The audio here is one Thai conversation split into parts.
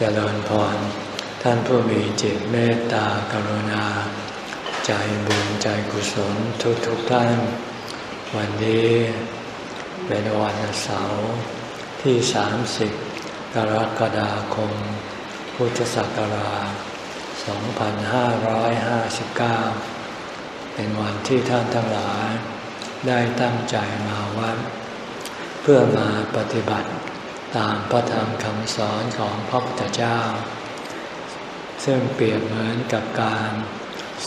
เจริญพร ท่านผู้มีจิตเมตตากรุณา ใจบุญใจกุศลทุกทุกท่าน วันนี้เป็นวันเสาร์ที่ 30 กรกฎาคม พุทธศักราช 2559 เป็นวันที่ท่านทั้งหลายได้ตั้งใจมาวัดเพื่อมาปฏิบัติ ตามพระธรรมคำสอนของพระพุทธเจ้า ซึ่งเปรียบเหมือนกับการ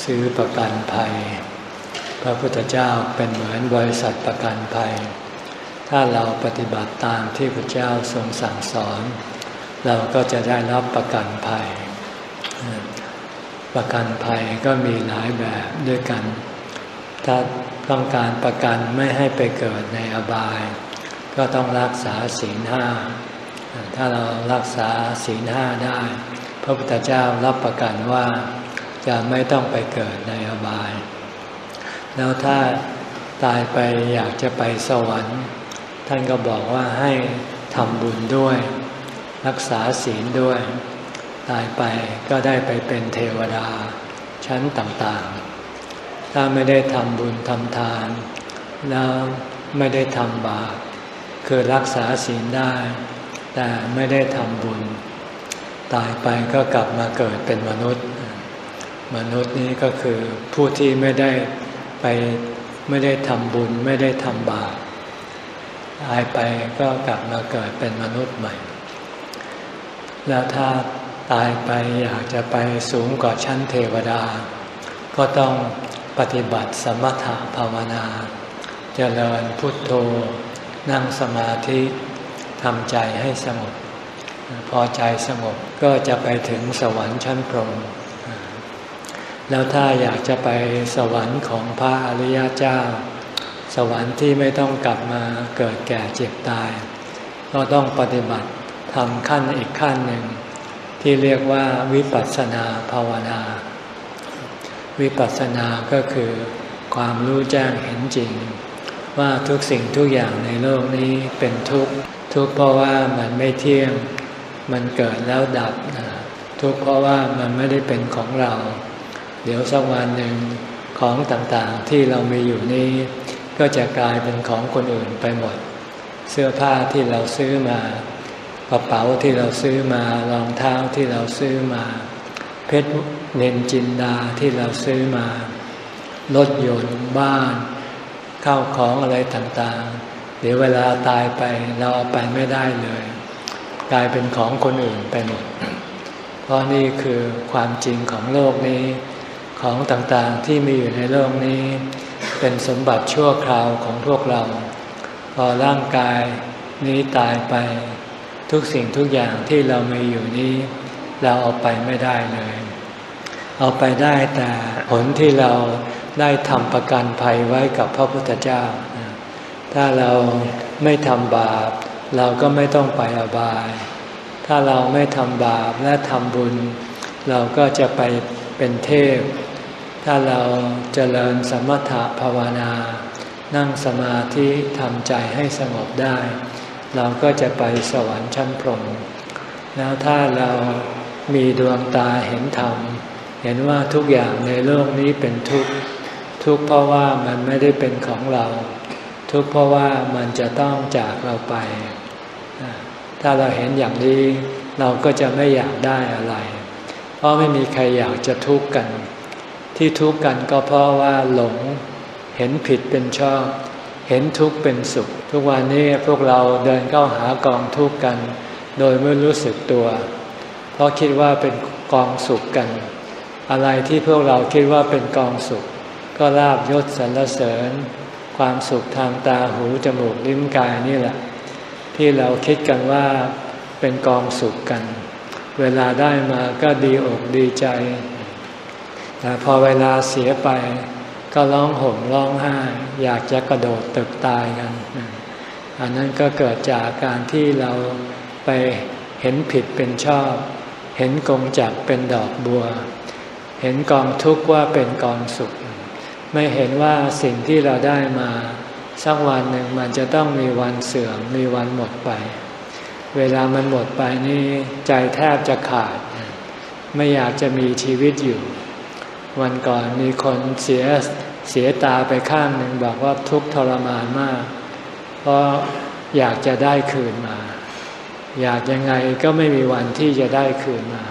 ซื้อประกันภัย พระพุทธเจ้าเป็นเหมือนบริษัทประกันภัย ถ้าเราปฏิบัติตามที่พระเจ้าทรงสั่งสอน เราก็จะได้รับประกันภัย ประกันภัยก็มีหลายแบบด้วยกัน ถ้าต้องการประกันไม่ให้ไปเกิดในอบาย ก็ต้องรักษาศีลห้า ถ้าเรารักษาศีลห้าได้ พระพุทธเจ้ารับประกันว่าจะไม่ต้องไปเกิดในอบาย แล้วถ้าตายไปอยากจะไปสวรรค์ ท่านก็บอกว่าให้ทำบุญด้วย รักษาศีลด้วย ตายไปก็ได้ไปเป็นเทวดาชั้นต่างๆ ถ้าไม่ได้ทำบุญทำทาน แล้วไม่ได้ทำบาปคือรักษาศีลได้ แต่ไม่ได้ทำบุญ ตายไปก็กลับมาเกิดเป็นมนุษย์ มนุษย์นี้ก็คือผู้ที่ไม่ได้ไปไม่ได้ทำบุญไม่ได้ทำบาปตายไปก็กลับมาเกิดเป็นมนุษย์ใหม่ แล้วถ้าตายไปอยากจะไปสูงกว่าชั้นเทวดา ก็ต้องปฏิบัติสมถะภาวนาจเจริญพุทโธ นั่งสมาธิ ทำใจให้สงบ พอใจสงบก็จะไปถึงสวรรค์ชั้นพรหมแล้วถ้าอยากจะไปสวรรค์ของพระอริยเจ้า สวรรค์ที่ไม่ต้องกลับมาเกิดแก่เจ็บตาย ก็ต้องปฏิบัติทำขั้นอีกขั้นหนึ่ง ที่เรียกว่าวิปัสสนาภาวนา วิปัสสนาก็คือความรู้แจ้งเห็นจริง ว่าทุกสิ่งทุกอย่างในโลกนี้เป็นทุกข์ ทุกข์เพราะว่ามันไม่เที่ยง มันเกิดแล้วดับ ทุกข์เพราะว่ามันไม่ได้เป็นของเรา เดี๋ยวสักวันหนึ่งของต่างๆที่เรามีอยู่นี้ ก็จะกลายเป็นของคนอื่นไปหมด เสื้อผ้าที่เราซื้อมากระเป๋าที่เราซื้อมารองเท้าที่เราซื้อมา เพชรเนนจินดาที่เราซื้อมารถยนต์บ้าน ข้าวของอะไรต่างๆ เดี๋ยวเวลาตายไปเราเอาไปไม่ได้เลย กลายเป็นของคนอื่นไปหมด เพราะนี่คือความจริงของโลกนี้ ของต่างๆที่มีอยู่ในโลกนี้ เป็นสมบัติชั่วคราวของพวกเรา พอร่างกายนี้ตายไป ทุกสิ่งทุกอย่างที่เรามีอยู่นี้ เราเอาไปไม่ได้เลย เอาไปได้แต่ผลที่เราได้ทำประกันภัยไว้กับพระพุทธเจ้า ถ้าเราไม่ทำบาป เราก็ไม่ต้องไปอบาย ถ้าเราไม่ทำบาปและทำบุญ เราก็จะไปเป็นเทพ ถ้าเราเจริญสมถะภาวนา นั่งสมาธิทำใจให้สงบได้ เราก็จะไปสวรรค์ชั้นพรหมแล้วถ้าเรามีดวงตาเห็นธรรม เห็นว่าทุกอย่างในโลกนี้เป็นทุกข์ทุกข์เพราะว่ามันไม่ได้เป็นของเรา ทุกข์เพราะว่ามันจะต้องจากเราไป ถ้าเราเห็นอย่างนี้เราก็จะไม่อยากได้อะไร เพราะไม่มีใครอยากจะทุกข์กัน ที่ทุกข์กันก็เพราะว่าหลง เห็นผิดเป็นชอบ เห็นทุกข์เป็นสุข ทุกวันนี้พวกเราเดินเข้าหากองทุกข์กัน โดยไม่รู้สึกตัว เพราะคิดว่าเป็นกองสุขกัน อะไรที่พวกเราคิดว่าเป็นกองสุข ก็ลาบยศสรรเสริญ ความสุขทางตาหูจมูกลิ้นกายนี่แหละ ที่เราคิดกันว่าเป็นกองสุขกัน เวลาได้มาก็ดีอกดีใจ แต่พอเวลาเสียไป ก็ร้องห่มร้องไห้ อยากจะกระโดดตึกตายกัน อันนั้นก็เกิดจากการที่เราไปเห็นผิดเป็นชอบ เห็นกงจักเป็นดอกบัว เห็นกองทุกข์ว่าเป็นกองสุข ไม่เห็นว่าสิ่งที่เราได้มาสักวันหนึ่งมันจะต้องมีวันเสื่อมมีวันหมดไป เวลามันหมดไปนี่ใจแทบจะขาด ไม่อยากจะมีชีวิตอยู่ วันก่อนมีคนเสียเสียตาไปข้างหนึ่งบอกว่าทุกข์ทรมานมาก เพราะอยากจะได้คืนมา อยากยังไงก็ไม่มีวันที่จะได้คืนมา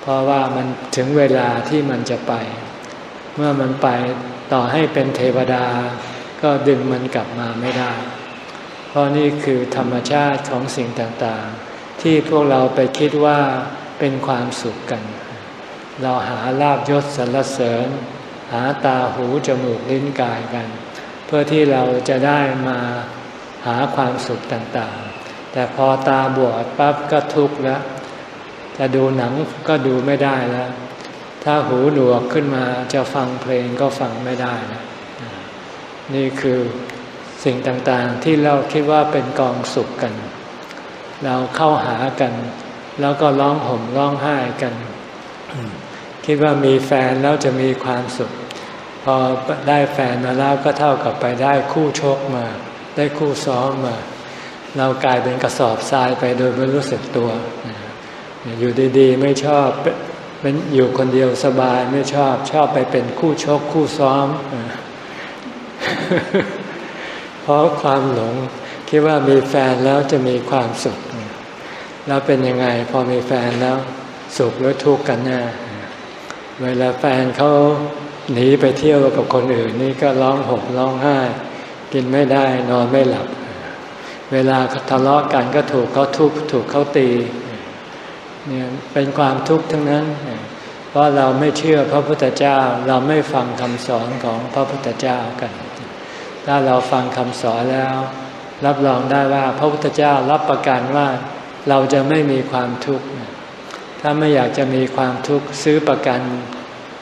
เพราะว่ามันถึงเวลาที่มันจะไป เมื่อมันไปต่อให้เป็นเทวดา ก็ดึงมันกลับมาไม่ได้ เพราะนี่คือธรรมชาติของสิ่งต่างๆ ที่พวกเราไปคิดว่าเป็นความสุขกัน เราหาลาบยศสรรเสริญ หาตาหูจมูกลิ้นกายกัน เพื่อที่เราจะได้มาหาความสุขต่างๆ แต่พอตาบวชปั๊บก็ทุกข์แล้วจะดูหนังก็ดูไม่ได้แล้ว ถ้าหูหนวกขึ้นมาจะฟังเพลงก็ฟังไม่ได้นะนี่คือสิ่งต่างๆที่เราคิดว่าเป็นกองสุขกัน เราเข้าหากัน แล้วก็ร้องห่มร้องไห้กัน คิดว่ามีแฟนแล้วจะมีความสุข พอได้แฟนมาแล้วก็เท่ากับไปได้คู่ชกมา ได้คู่ซ้อมมา เรากลายเป็นกระสอบทรายไปโดยไม่รู้สึกตัว อยู่ดีๆ ไม่ชอบ เป็นอยู่คนเดียวสบายไม่ชอบชอบไปเป็นคู่ชกคู่ซ้อม เพราะความหลงคิดว่ามีแฟนแล้วจะมีความสุข แล้วเป็นยังไงพอมีแฟนแล้ว สุขหรือทุกข์กันแน่เวลาแฟนเขาหนีไปเที่ยวกับคนอื่นนี่ก็ร้องห่มร้องไห้ กินไม่ได้นอนไม่หลับ เวลาทะเลาะกันก็ถูกเขาทุบถูกเขาตีเนี่ยเป็นความทุกข์ทั้งนั้น เพราะเราไม่เชื่อพระพุทธเจ้าเราไม่ฟังคำสอนของพระพุทธเจ้ากัน ถ้าเราฟังคำสอนแล้ว รับรองได้ว่าพระพุทธเจ้ารับประกันว่าเราจะไม่มีความทุกข์ ถ้าไม่อยากจะมีความทุกข์ซื้อประกัน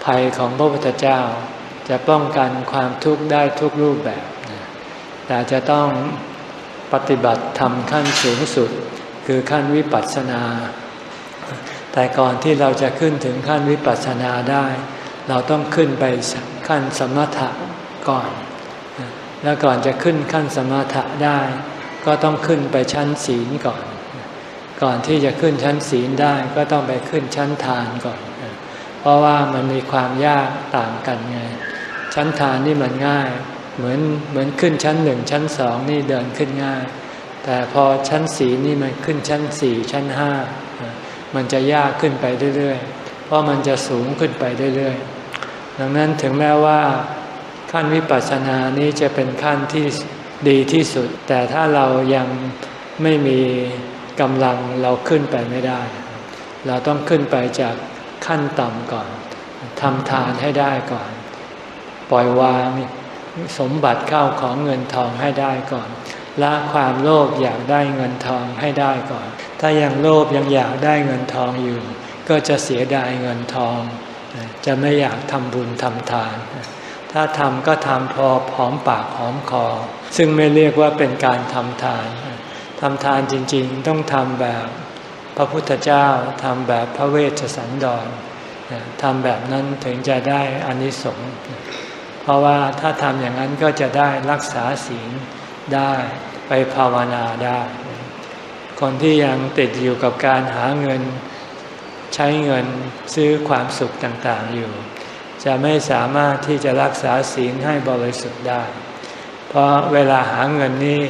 ภัยของพระพุทธเจ้า จะป้องกันความทุกข์ได้ทุกรูปแบบ แต่จะต้องปฏิบัติทำขั้นสูงสุด คือขั้นวิปัสสนา แต่ก่อนที่เราจะขึ้นถึงขั้นวิปัสสนาได้ เราต้องขึ้นไปขั้นสมถะก่อน แล้วก่อนจะขึ้นขั้นสมถะได้ ก็ต้องขึ้นไปชั้นศีลก่อน ก่อนที่จะขึ้นชั้นศีลได้ก็ต้องไปขึ้นชั้นทานก่อน เพราะว่ามันมีความยากต่างกันไง ชั้นทานนี่มันง่าย เหมือนเหมือนขึ้นชั้นหนึ่งชั้นสองนี่เดินขึ้นง่าย แต่พอชั้นศีลนี่มันขึ้นชั้นสี่ชั้นห้า มันจะยากขึ้นไปเรื่อยๆ เพราะมันจะสูงขึ้นไปเรื่อยๆ ดังนั้นถึงแม้ว่าขั้นวิปัสสนานี้จะเป็นขั้นที่ดีที่สุด แต่ถ้าเรายังไม่มีกำลังเราขึ้นไปไม่ได้ เราต้องขึ้นไปจากขั้นต่ำก่อนทำทานให้ได้ก่อน ปล่อยวางสมบัติเข้าของเงินทองให้ได้ก่อนละความโลภอยากได้เงินทองให้ได้ก่อน ถ้ายังโลภยังอยากได้เงินทองอยู่ ก็จะเสียดายเงินทอง จะไม่อยากทำบุญทำทาน ถ้าทำก็ทำพอหอมปากหอมคอ ซึ่งไม่เรียกว่าเป็นการทำทานทำทานจริงๆ ต้องทำแบบพระพุทธเจ้าทำแบบพระเวชสันดรทำแบบนั้นถึงจะได้อานิสงส์เพราะว่าถ้าทำอย่างนั้นก็จะได้รักษาศีลได้ไปภาวนาได้ คนที่ยังติดอยู่กับการหาเงิน ใช้เงินซื้อความสุขต่างๆอยู่ จะไม่สามารถที่จะรักษาศีลให้บริสุทธิ์ได้ เพราะเวลาหาเงินนี่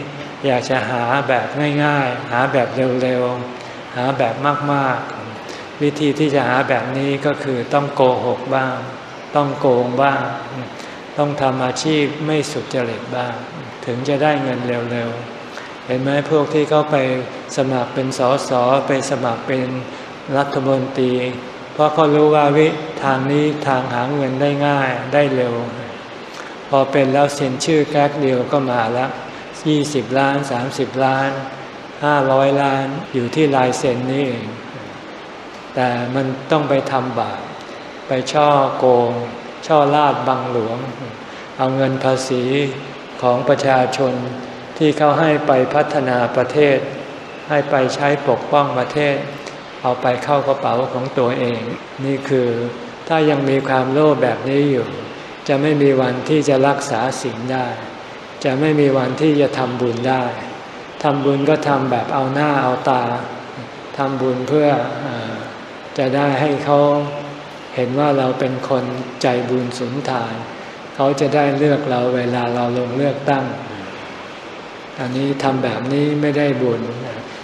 อยากจะหาแบบง่ายๆ หาแบบเร็วๆ หาแบบมากๆ วิธีที่จะหาแบบนี้ก็คือต้องโกหกบ้าง ต้องโกงบ้าง ต้องทำอาชีพไม่สุจริตบ้าง ถึงจะได้เงินเร็วๆ เห็นไหมพวกที่เขาไปสมัครเป็นสสไปสมัครเป็นรัฐมนตรี เพราะเขารู้ว่าวิทางนี้ทางหาเงินได้ง่ายได้เร็ว พอเป็นแล้วเซ็นชื่อแก๊กเดียวก็มาแล้วยี่สิบล้านสามสิบล้านห้าร้อยล้านอยู่ที่ลายเซ็นนี่เองแต่มันต้องไปทำบาปไปช่อโกง ช่อลาดบังหลวง เอาเงินภาษีของประชาชน ที่เขาให้ไปพัฒนาประเทศ ให้ไปใช้ปกป้องประเทศ เอาไปเข้ากระเป๋าของตัวเอง นี่คือถ้ายังมีความโลภแบบนี้อยู่ จะไม่มีวันที่จะรักษาสิ่งได้ จะไม่มีวันที่จะทำบุญได้ทำบุญก็ทำแบบเอาหน้าเอาตาทำบุญเพื่ออจะได้ให้เขาเห็นว่าเราเป็นคนใจบุญสุนทาน เขาจะได้เลือกเราเวลาเราลงเลือกตั้ง อันนี้ทำแบบนี้ไม่ได้บุญ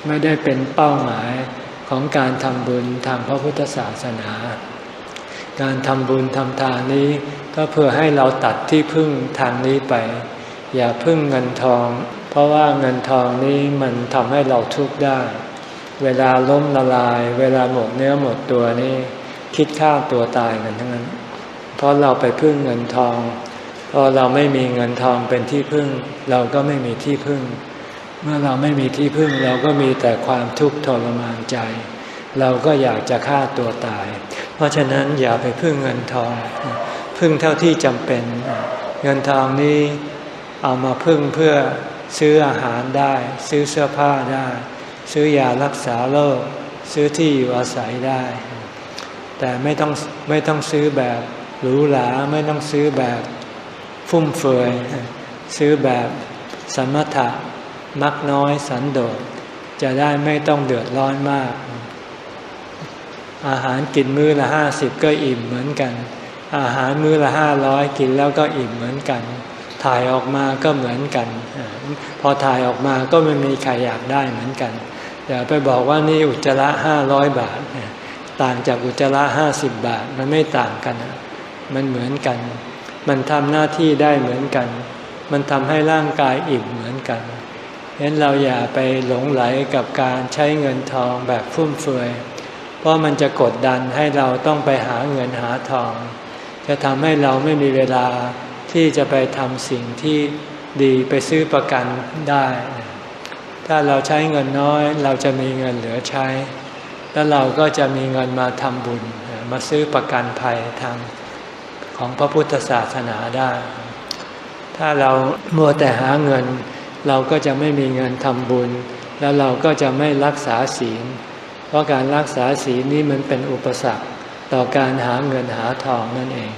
ไม่ได้เป็นเป้าหมายของการทำบุญทางพระพุทธศาสนา การทำบุญทำทานนี้ก็เพื่อให้เราตัดที่พึ่งทางนี้ไป อย่าพึ่งเงินทอง เพราะว่าเงินทองนี้มันทำให้เราทุกข์ได้ เวลาล้มละลาย เวลาหมดเนื้อหมดตัวนี่คิดฆ่าตัวตายกันทั้งนั้น เพราะเราไปพึ่งเงินทอง พอเราไม่มีเงินทองเป็นที่พึ่ง เราก็ไม่มีที่พึ่ง เมื่อเราไม่มีที่พึ่ง เราก็มีแต่ความทุกข์ทรมานใจ เราก็อยากจะฆ่าตัวตาย เพราะฉะนั้นอย่าไปพึ่งเงินทอง พึ่งเท่าที่จำเป็น เงินทองนี้เอามาพึ่งเพื่อซื้ออาหารได้ ซื้อเสื้อผ้าได้ ซื้อยารักษาโรคซื้อที่อยู่อาศัยได้ แต่ไม่ต้องไม่ต้องซื้อแบบหรูหราไม่ต้องซื้อแบบ ฟุ่มเฟือยซื้อแบบสมถะมักน้อยสันโดษ จะได้ไม่ต้องเดือดร้อนมาก อาหารกินมื้อละห้าสิบก็อิ่มเหมือนกัน อาหารมื้อละห้าร้อยกินแล้วก็อิ่มเหมือนกัน ถ่ายออกมาก็เหมือนกัน พอถ่ายออกมาก็ไม่มีใครอยากได้เหมือนกันอย่าไปบอกว่านี่อุจจาระห้าร้อยบาท ต่างจากอุจจาระห้าสิบบาทมันไม่ต่างกัน มันเหมือนกัน มันทำหน้าที่ได้เหมือนกัน มันทำให้ร่างกายอิ่มเหมือนกันฉะนั้นเราอย่าไปหลงไหลกับการใช้เงินทองแบบฟุ่มเฟือย เพราะมันจะกดดันให้เราต้องไปหาเงินหาทอง จะทำให้เราไม่มีเวลาที่จะไปทำสิ่งที่ดีไปซื้อประกันได้ ถ้าเราใช้เงินน้อย เราจะมีเงินเหลือใช้ แล้วเราก็จะมีเงินมาทำบุญ มาซื้อประกันภัยทาง ของพระพุทธศาสนาได้ ถ้าเรามัวแต่หาเงิน เราก็จะไม่มีเงินทำบุญ แล้วเราก็จะไม่รักษาศีล เพราะการรักษาศีลนี้มันเป็นอุปสรรคต่อการหาเงินหาทองนั่นเอง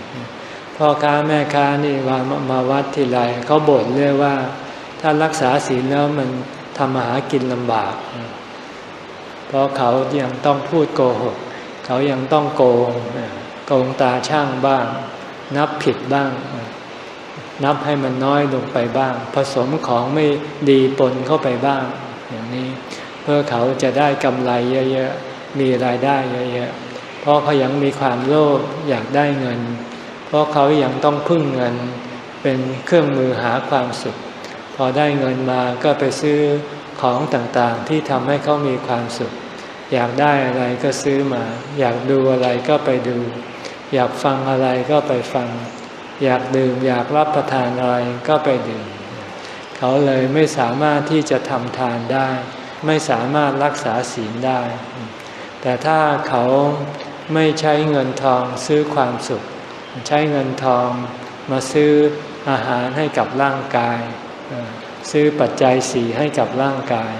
พ่อค้าแม่ค้านี่มามาวัดทีไรเขาบ่นเรื่อยว่า ถ้ารักษาศีลแล้วมันทำมาหากินลำบาก เพราะเขายังต้องพูดโกหก เขายังต้องโกงโกงตาช่างบ้าง นับผิดบ้าง นับให้มันน้อยลงไปบ้าง ผสมของไม่ดีปนเข้าไปบ้าง อย่างนี้เพื่อเขาจะได้กำไรเยอะๆ มีรายได้เยอะๆ เพราะเขายังมีความโลภอยากได้เงิน เพราะเขายังต้องพึ่งเงิน เป็นเครื่องมือหาความสุข พอได้เงินมาก็ไปซื้อของต่างๆ ที่ทำให้เขามีความสุข อยากได้อะไรก็ซื้อมา อยากดูอะไรก็ไปดู อยากฟังอะไรก็ไปฟัง อยากดื่มอยากรับประทานอะไรก็ไปดื่ม เขาเลยไม่สามารถที่จะทำทานได้ ไม่สามารถรักษาศีลได้ แต่ถ้าเขาไม่ใช้เงินทองซื้อความสุข ใช้เงินทองมาซื้ออาหารให้กับร่างกาย ซื้อปัจจัยสีให้กับร่างกาย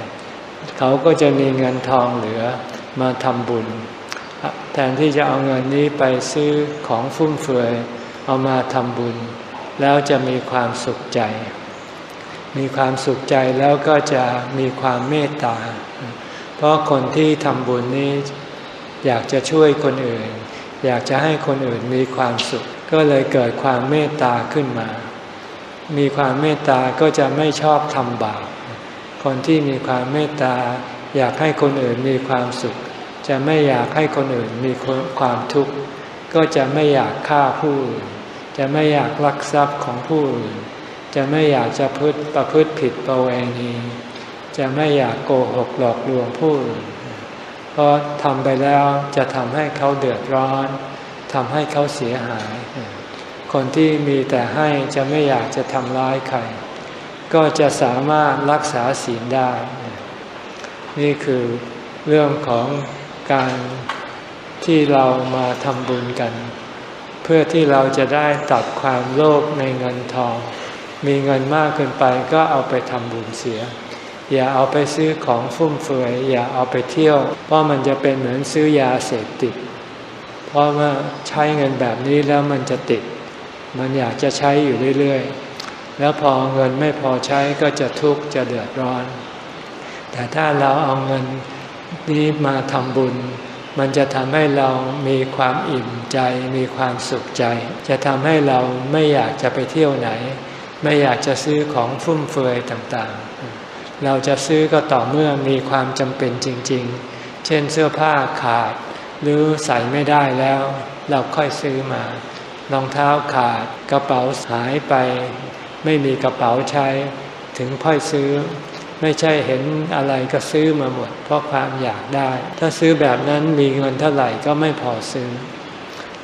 เขาก็จะมีเงินทองเหลือมาทำบุญ แทนที่จะเอาเงินนี้ไปซื้อของฟุ่มเฟือย เอามาทำบุญ แล้วจะมีความสุขใจ มีความสุขใจแล้วก็จะมีความเมตตา เพราะคนที่ทำบุญนี้อยากจะช่วยคนอื่น อยากจะให้คนอื่นมีความสุข ก็เลยเกิดความเมตตาขึ้นมา มีความเมตตาก็จะไม่ชอบทำบาปคนที่มีความเมตตาอยากให้คนอื่นมีความสุข จะไม่อยากให้คนอื่นมีความทุกข์ ก็จะไม่อยากฆ่าผู้อื่น จะไม่อยากลักทรัพย์ของผู้อื่น จะไม่อยากจะพฤติประพฤติผิดประเวณี จะไม่อยากโกหกหลอกลวงผู้อื่น เพราะทำไปแล้วจะทำให้เขาเดือดร้อนทำให้เขาเสียหาย คนที่มีแต่ให้จะไม่อยากจะทำร้ายใคร ก็จะสามารถรักษาศีลได้ นี่คือเรื่องของ การที่เรามาทำบุญกัน เพื่อที่เราจะได้ตัดความโลภในเงินทอง มีเงินมากเกินไปก็เอาไปทำบุญเสีย อย่าเอาไปซื้อของฟุ่มเฟือย อย่าเอาไปเที่ยว เพราะมันจะเป็นเหมือนซื้อยาเสพติด เพราะว่าใช้เงินแบบนี้แล้วมันจะติด มันอยากจะใช้อยู่เรื่อยๆ แล้วพอเงินไม่พอใช้ก็จะทุกข์จะเดือดร้อน แต่ถ้าเราเอาเงิน นี้มาทำบุญ มันจะทำให้เรามีความอิ่มใจ มีความสุขใจ จะทำให้เราไม่อยากจะไปเที่ยวไหน ไม่อยากจะซื้อของฟุ่มเฟือยต่างๆ เราจะซื้อก็ต่อเมื่อมีความจำเป็นจริง ๆ เช่นเสื้อผ้าขาด หรือใส่ไม่ได้แล้ว เราค่อยซื้อมารองเท้าขาดกระเป๋าหายไป ไม่มีกระเป๋าใช้ ถึงค่อยซื้อ ไม่ใช่เห็นอะไรก็ซื้อมาหมด เพราะความอยากได้ ถ้าซื้อแบบนั้นมีเงินเท่าไหร่ก็ไม่พอซื้อ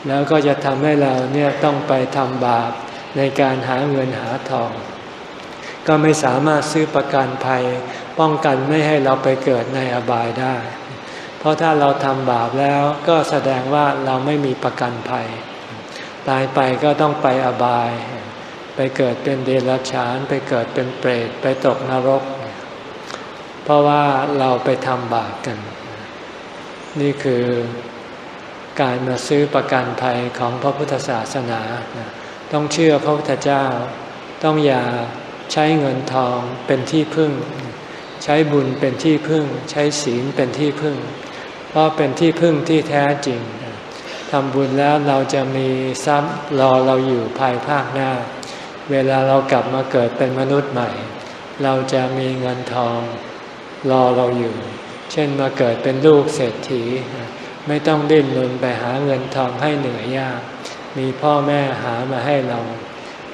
แล้วก็จะทำให้เราเนี่ยต้องไปทำบาปในการหาเงินหาทอง ก็ไม่สามารถซื้อประกันภัย ป้องกันไม่ให้เราไปเกิดในอบายได้ เพราะถ้าเราทำบาปแล้วก็แสดงว่าเราไม่มีประกันภัย ตายไปก็ต้องไปอบาย ไปเกิดเป็นเดรัจฉาน ไปเกิดเป็นเปรต ไปตกนรก เพราะว่าเราไปทำบาปกัน นี่คือการมาซื้อประกันภัยของพระพุทธศาสนา ต้องเชื่อพระพุทธเจ้า ต้องอย่าใช้เงินทองเป็นที่พึ่ง ใช้บุญเป็นที่พึ่ง ใช้ศีลเป็นที่พึ่ง เพราะเป็นที่พึ่งที่แท้จริงทำบุญแล้วเราจะมีทรัพย์รอเราอยู่ภายภาคหน้า เวลาเรากลับมาเกิดเป็นมนุษย์ใหม่ เราจะมีเงินทอง รอเราอยู่ เช่นมาเกิดเป็นลูกเศรษฐี ไม่ต้องดิ้นรนไปหาเงินทองให้เหนื่อยยาก มีพ่อแม่หามาให้เรา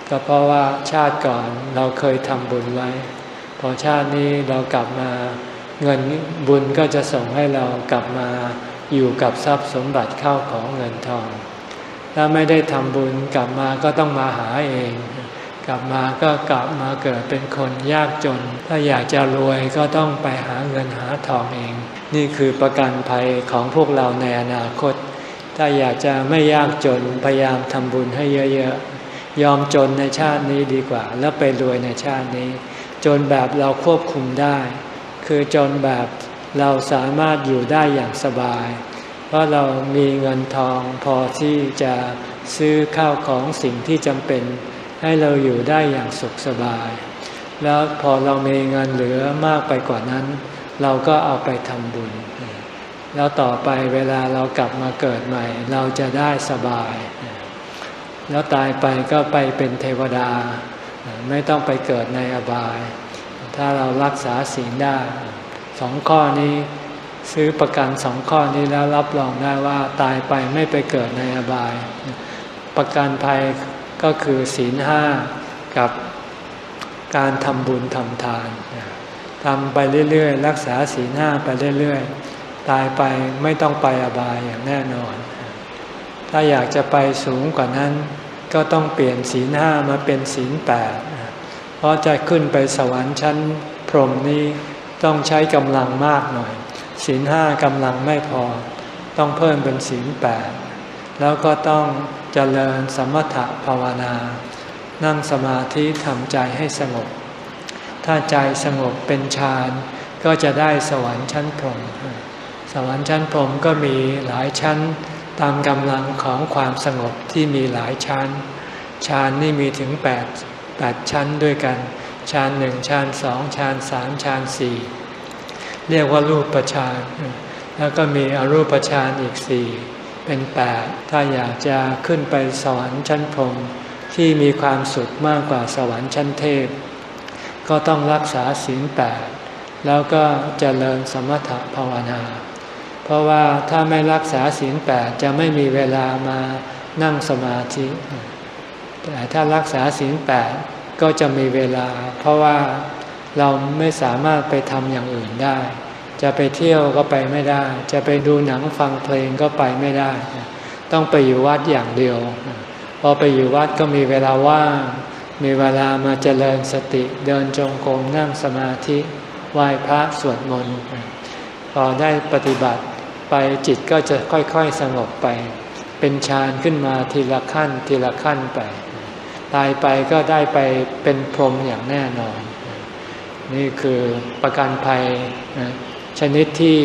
ก็เพราะว่าชาติก่อนเราเคยทำบุญไว้ พอชาตินี้เรากลับมาเงินบุญก็จะส่งให้เรากลับมาอยู่กับทรัพย์สมบัติเข้าของเงินทอง ถ้าไม่ได้ทำบุญกลับมาก็ต้องมาหาเอง กลับมาก็กลับมาเกิดเป็นคนยากจน ถ้าอยากจะรวยก็ต้องไปหาเงินหาทองเอง นี่คือประกันภัยของพวกเราในอนาคต ถ้าอยากจะไม่ยากจนพยายามทำบุญให้เยอะๆ ยอมจนในชาตินี้ดีกว่า แล้วไปรวยในชาตินี้ จนแบบเราควบคุมได้ คือจนแบบเราสามารถอยู่ได้อย่างสบาย เพราะเรามีเงินทองพอที่จะซื้อข้าวของสิ่งที่จำเป็น ให้เราอยู่ได้อย่างสุขสบาย แล้วพอเรามีเงินเหลือมากไปกว่านั้น เราก็เอาไปทำบุญ แล้วต่อไปเวลาเรากลับมาเกิดใหม่ เราจะได้สบาย แล้วตายไปก็ไปเป็นเทวดา ไม่ต้องไปเกิดในอบาย ถ้าเรารักษาศีลได้สองข้อนี้ซื้อประกันสองข้อนี้แล้วรับรองได้ว่าตายไปไม่ไปเกิดในอบาย ประกันภัย ก็คือศีลห้ากับการทำบุญทำทานทำไปเรื่อยๆ รักษาศีลห้าไปเรื่อยๆ ตายไปไม่ต้องไปอบายอย่างแน่นอน ถ้าอยากจะไปสูงกว่านั้น ก็ต้องเปลี่ยนศีลห้ามาเป็นศีลแปดเพราะจะขึ้นไปสวรรค์ชั้นพรหมนี้ต้องใช้กำลังมากหน่อยศีลห้ากำลังไม่พอ ต้องเพิ่มเป็นศีลแปดแล้วก็ต้อง เจริญสมถะภาวนา นั่งสมาธิทำใจให้สงบ ถ้าใจสงบเป็นฌานก็จะได้สวรรค์ชั้นพรหมสวรรค์ชั้นพรหมก็มีหลายชั้นตามกำลังของความสงบที่มีหลายชั้น ฌานนี่มีถึงแปดแปดชั้นด้วยกัน ฌานหนึ่งฌานสองฌานสามฌานสี่เรียกว่ารูปฌาน แล้วก็มีอรูปฌานอีกสี่ เป็นแปดถ้าอยากจะขึ้นไปสวรรค์ชั้นพรหมที่มีความสุขมากกว่าสวรรค์ชั้นเทพ ก็ต้องรักษาศีลแปดแล้วก็เจริญสมถภาวนา เพราะว่าถ้าไม่รักษาศีลแปดจะไม่มีเวลามานั่งสมาธิ แต่ถ้ารักษาศีลแปดก็จะมีเวลา เพราะว่าเราไม่สามารถไปทำอย่างอื่นได้ จะไปเที่ยวก็ไปไม่ได้ จะไปดูหนังฟังเพลงก็ไปไม่ได้ ต้องไปอยู่วัดอย่างเดียว พอไปอยู่วัดก็มีเวลาว่างมีเวลามาเจริญสติเดินจงกรมนั่งสมาธิไหว้พระสวดมนต์พอได้ปฏิบัติไปจิตก็จะค่อยๆสงบไป เป็นฌานขึ้นมาทีละขั้นทีละขั้นไป ตายไปก็ได้ไปเป็นพรหมอย่างแน่นอน นี่คือประกันภัย ชนิดที่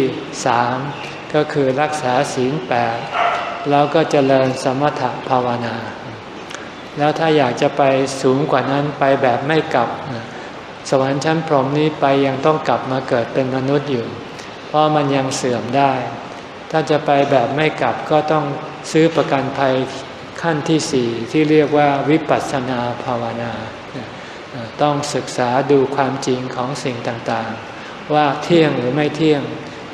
สามก็คือรักษาศีลแปดแล้วก็เจริญสมถภาวนา แล้วถ้าอยากจะไปสูงกว่านั้นไปแบบไม่กลับ สวรรค์ชั้นพรหมนี้ไปยังต้องกลับมาเกิดเป็นมนุษย์อยู่ เพราะมันยังเสื่อมได้ ถ้าจะไปแบบไม่กลับก็ต้องซื้อประกันภัยขั้นที่สี่ที่เรียกว่าวิปัสสนาภาวนา ต้องศึกษาดูความจริงของสิ่งต่างๆ ว่าเที่ยงหรือไม่เที่ยง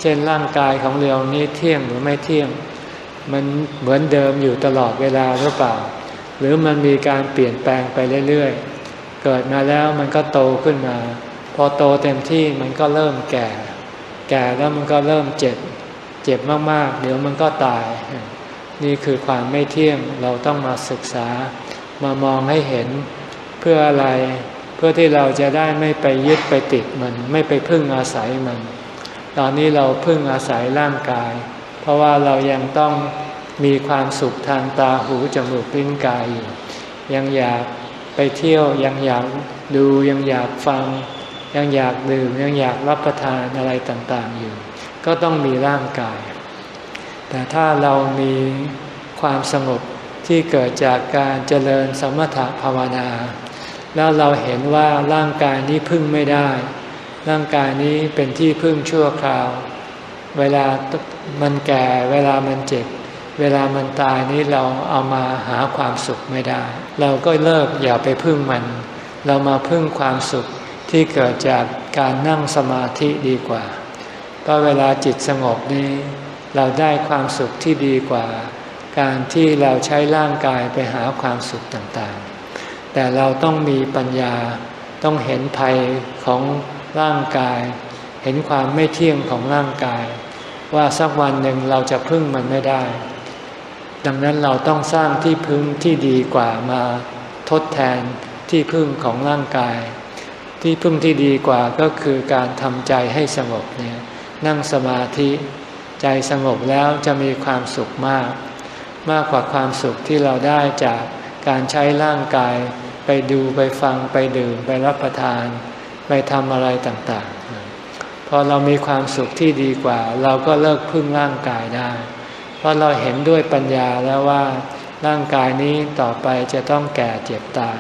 เช่นร่างกายของเรานี้เที่ยงหรือไม่เที่ยง มันเหมือนเดิมอยู่ตลอดเวลาหรือเปล่า หรือมันมีการเปลี่ยนแปลงไปเรื่อยๆ เกิดมาแล้วมันก็โตขึ้นมา พอโตเต็มที่มันก็เริ่มแก่ แก่แล้วมันก็เริ่มเจ็บ เจ็บมากๆ เดี๋ยวมันก็ตาย นี่คือความไม่เที่ยงเราต้องมาศึกษามามองให้เห็นเพื่ออะไรเพื่อที่เราจะได้ไม่ไปยึดไปติดมัน ไม่ไปพึ่งอาศัยมัน ตอนนี้เราพึ่งอาศัยร่างกาย เพราะว่าเรายังต้องมีความสุขทางตาหูจมูกลิ้นกายอยู่ยังอยากไปเที่ยวยังอยากดูยังอยากฟัง ยังอยากดื่มยังอยากรับประทานอะไรต่างๆอยู่ ก็ต้องมีร่างกาย แต่ถ้าเรามีความสงบที่เกิดจากการเจริญสมถภาวนา แล้วเราเห็นว่าร่างกายนี้พึ่งไม่ได้ ร่างกายนี้เป็นที่พึ่งชั่วคราว เวลามันแก่ เวลามันเจ็บ เวลามันตายนี้เราเอามาหาความสุขไม่ได้ เราก็เลิกอย่าไปพึ่งมัน เรามาพึ่งความสุขที่เกิดจากการนั่งสมาธิดีกว่า เพราะเวลาจิตสงบนี้ เราได้ความสุขที่ดีกว่า การที่เราใช้ร่างกายไปหาความสุขต่างๆ แต่เราต้องมีปัญญาต้องเห็นภัยของร่างกาย เห็นความไม่เที่ยงของร่างกาย ว่าสักวันหนึ่งเราจะพึ่งมันไม่ได้ ดังนั้นเราต้องสร้างที่พึ่งที่ดีกว่ามาทดแทนที่พึ่งของร่างกาย ที่พึ่งที่ดีกว่าก็คือการทำใจให้สงบเนี่ยนั่งสมาธิใจสงบแล้วจะมีความสุขมาก มากกว่าความสุขที่เราได้จากการใช้ร่างกาย ไปดูไปฟังไปดื่มไปรับประทาน ไปทำอะไรต่างๆ พอเรามีความสุขที่ดีกว่า เราก็เลิกพึ่งร่างกายได้ เพราะเราเห็นด้วยปัญญาแล้วว่าร่างกายนี้ต่อไปจะต้องแก่เจ็บตาย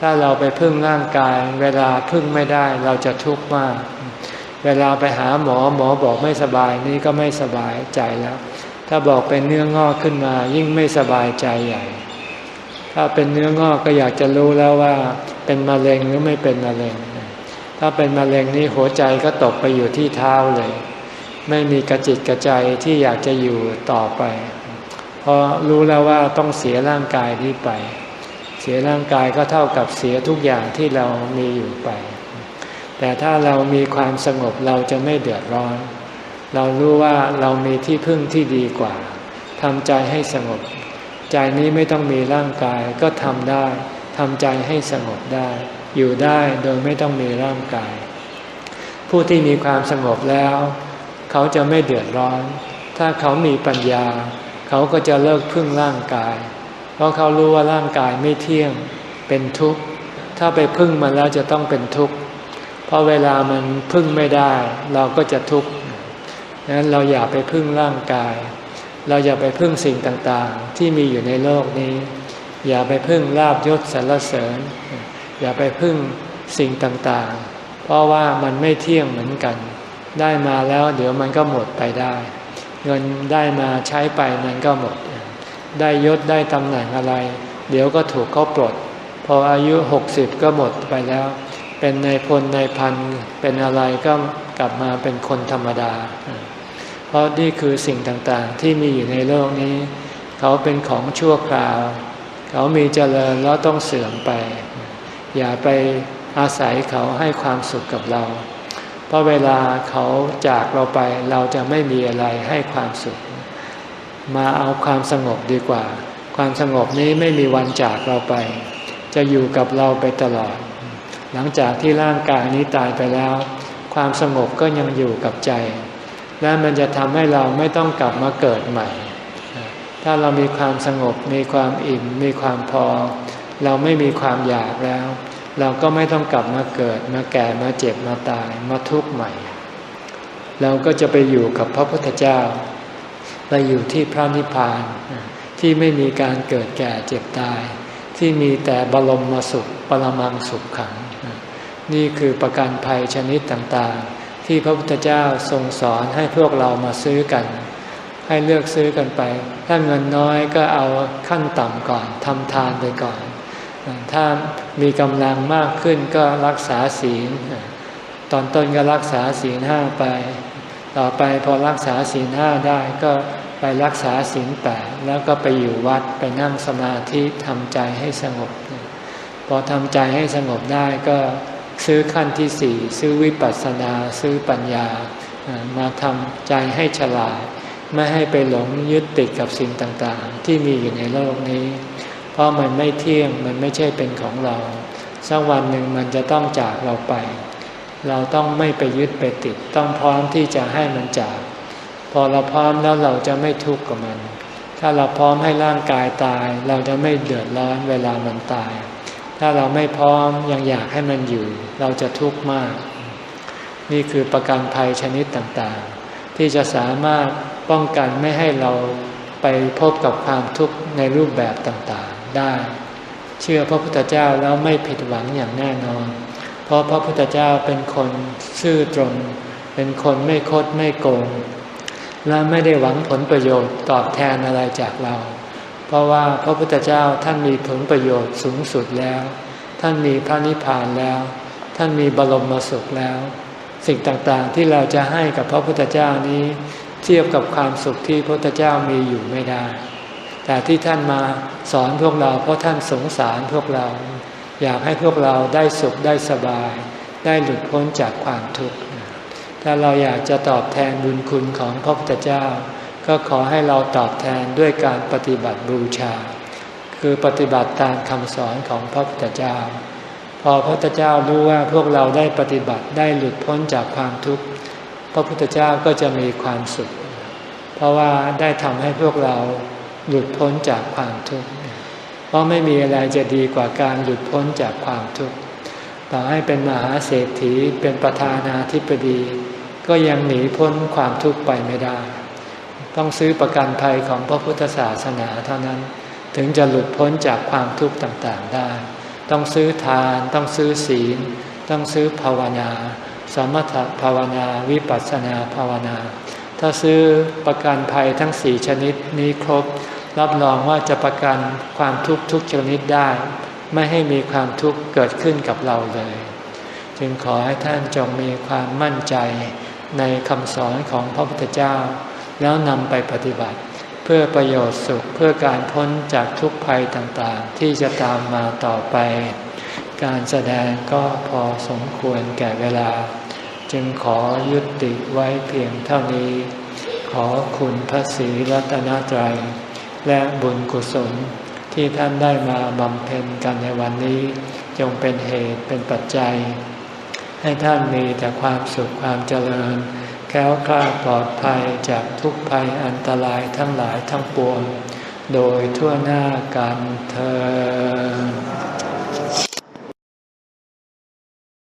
ถ้าเราไปพึ่งร่างกาย เวลาพึ่งไม่ได้เราจะทุกข์มาก เวลาไปหาหมอหมอบอกไม่สบายนี่ก็ไม่สบายใจแล้ว ถ้าบอกเป็นเนื้องอกขึ้นมายิ่งไม่สบายใจใหญ่ ถ้าเป็นเนื้องอกก็อยากจะรู้แล้วว่าเป็นมะเร็งหรือไม่เป็นมะเร็ง ถ้าเป็นมะเร็งนี่หัวใจก็ตกไปอยู่ที่เท้าเลย ไม่มีกระจิตกระใจที่อยากจะอยู่ต่อไป เพราะรู้แล้วว่าต้องเสียร่างกายนี้ไป เสียร่างกายก็เท่ากับเสียทุกอย่างที่เรามีอยู่ไป แต่ถ้าเรามีความสงบเราจะไม่เดือดร้อน เรารู้ว่าเรามีที่พึ่งที่ดีกว่าทำใจให้สงบ ใจนี้ไม่ต้องมีร่างกายก็ทำได้ทำใจให้สงบได้ อยู่ได้โดยไม่ต้องมีร่างกาย ผู้ที่มีความสงบแล้ว เขาจะไม่เดือดร้อน ถ้าเขามีปัญญา เขาก็จะเลิกพึ่งร่างกาย เพราะเขารู้ว่าร่างกายไม่เที่ยงเป็นทุกข์ ถ้าไปพึ่งมันแล้วจะต้องเป็นทุกข์ เพราะเวลามันพึ่งไม่ได้ เราก็จะทุกข์ดังนั้นเราอย่าไปพึ่งร่างกาย เราอย่าไปพึ่งสิ่งต่างๆ ที่มีอยู่ในโลกนี้ อย่าไปพึ่งลาบยศสรรเสริญ อย่าไปพึ่งสิ่งต่างๆ เพราะว่ามันไม่เที่ยงเหมือนกัน ได้มาแล้วเดี๋ยวมันก็หมดไปได้ เงินได้มาใช้ไปมันก็หมด ได้ยศได้ตำแหน่งอะไร เดี๋ยวก็ถูกเขาปลด พออายุหกสิบก็หมดไปแล้ว เป็นในพลในพันเป็นอะไรก็กลับมาเป็นคนธรรมดา เพราะนี่คือสิ่งต่างๆ ที่มีอยู่ในโลกนี้ เขาเป็นของชั่วคราว เขามีเจริญแล้วต้องเสื่อมไป อย่าไปอาศัยเขาให้ความสุขกับเรา เพราะเวลาเขาจากเราไปเราจะไม่มีอะไรให้ความสุข มาเอาความสงบดีกว่า ความสงบนี้ไม่มีวันจากเราไป จะอยู่กับเราไปตลอด หลังจากที่ร่างกายนี้ตายไปแล้ว ความสงบก็ยังอยู่กับใจ และมันจะทำให้เราไม่ต้องกลับมาเกิดใหม่ ถ้าเรามีความสงบ มีความอิ่ม มีความพอ เราไม่มีความอยากแล้ว เราก็ไม่ต้องกลับมาเกิด มาแก่ มาเจ็บ มาตาย มาทุกข์ใหม่ เราก็จะไปอยู่กับพระพุทธเจ้า ไปอยู่ที่พระนิพพาน ที่ไม่มีการเกิดแก่เจ็บตาย ที่มีแต่บรมมสุข ปรมังสุขขัง นี่คือประกันภัยชนิดต่างๆ ที่พระพุทธเจ้าทรงสอนให้พวกเรามาซื้อกัน ให้เลือกซื้อกันไป ถ้าเงินน้อยก็เอาขั้นต่ำก่อนทำทานไปก่อน ถ้ามีกำลังมากขึ้นก็รักษาศีล ตอนต้นก็รักษาศีลห้าไป ต่อไปพอรักษาศีลห้าได้ก็ไปรักษาศีลแปดแล้วก็ไปอยู่วัดไปนั่งสมาธิทำใจให้สงบ พอทำใจให้สงบได้ก็ ซื้อขั้นที่สี่ซื้อวิปัสสนา ซื้อปัญญา มาทำใจให้ฉลาด ไม่ให้ไปหลงยึดติดกับสิ่งต่างๆ ที่มีอยู่ในโลกนี้ เพราะมันไม่เที่ยงมันไม่ใช่เป็นของเรา สักวันหนึ่งมันจะต้องจากเราไป เราต้องไม่ไปยึดไปติด ต้องพร้อมที่จะให้มันจาก พอเราพร้อมแล้วเราจะไม่ทุกข์กับมัน ถ้าเราพร้อมให้ร่างกายตาย เราจะไม่เดือดร้อนเวลามันตาย ถ้าเราไม่พร้อมยังอยากให้มันอยู่ เราจะทุกข์มาก นี่คือประกันภัยชนิดต่างๆ ที่จะสามารถป้องกันไม่ให้เราไปพบกับความทุกข์ในรูปแบบต่างๆได้ เชื่อพระพุทธเจ้าแล้วไม่ผิดหวังอย่างแน่นอน เพราะพระพุทธเจ้าเป็นคนซื่อตรง เป็นคนไม่คดไม่โกง และไม่ได้หวังผลประโยชน์ตอบแทนอะไรจากเรา เพราะว่าพระพุทธเจ้าท่านมีผลประโยชน์สูงสุดแล้ว ท่านมีพระนิพพานแล้ว ท่านมีบรมสุขแล้ว สิ่งต่างๆที่เราจะให้กับพระพุทธเจ้านี้ เทียบกับความสุขที่พระพุทธเจ้ามีอยู่ไม่ได้ แต่ที่ท่านมาสอนพวกเราเพราะท่านสงสารพวกเรา อยากให้พวกเราได้สุขได้สบาย ได้หลุดพ้นจากความทุกข์ถ้าเราอยากจะตอบแทนบุญคุณของพระพุทธเจ้า ก็ขอให้เราตอบแทนด้วยการปฏิบัติบูชา คือปฏิบัติตามคำสอนของพระพุทธเจ้า พอพระพุทธเจ้ารู้ว่าพวกเราได้ปฏิบัติได้หลุดพ้นจากความทุกข์พระพุทธเจ้าก็จะมีความสุข เพราะว่าได้ทำให้พวกเราหลุดพ้นจากความทุกข์เพราะไม่มีอะไรจะดีกว่าการหลุดพ้นจากความทุกข์ต่อให้เป็นมหาเศรษฐีเป็นประธานาธิบดี ก็ยังหนีพ้นความทุกข์ไปไม่ได้ ต้องซื้อประกันภัยของพระพุทธศาสนาเท่านั้น ถึงจะหลุดพ้นจากความทุกข์ต่างๆได้ ต้องซื้อทาน ต้องซื้อศีล ต้องซื้อภาวนา สมถภาวนาวิปัสสนาภาวนา ถ้าซื้อประกันภัยทั้งสี่ชนิดนี้ครบ รับรองว่าจะประกันความทุกข์ทุกชนิดได้ ไม่ให้มีความทุกข์เกิดขึ้นกับเราเลย จึงขอให้ท่านจงมีความมั่นใจในคำสอนของพระพุทธเจ้า แล้วนำไปปฏิบัติ เพื่อประโยชน์สุขเพื่อการพ้นจากทุกภัยต่างๆ ที่จะตามมาต่อไป การแสดงก็พอสมควรแก่เวลา จึงขอยุติไว้เพียงเท่านี้ ขอคุณพระศรีรัตนตรัย และบุญกุศลที่ท่านได้มาบำเพ็ญกันในวันนี้ จงเป็นเหตุเป็นปัจจัย ให้ท่านมีแต่ความสุขความเจริญ แค้วคลาดปลอดภัยจากทุกภัยอันตรายทั้งหลายทั้งปวง โดยทั่วหน้ากันเธอ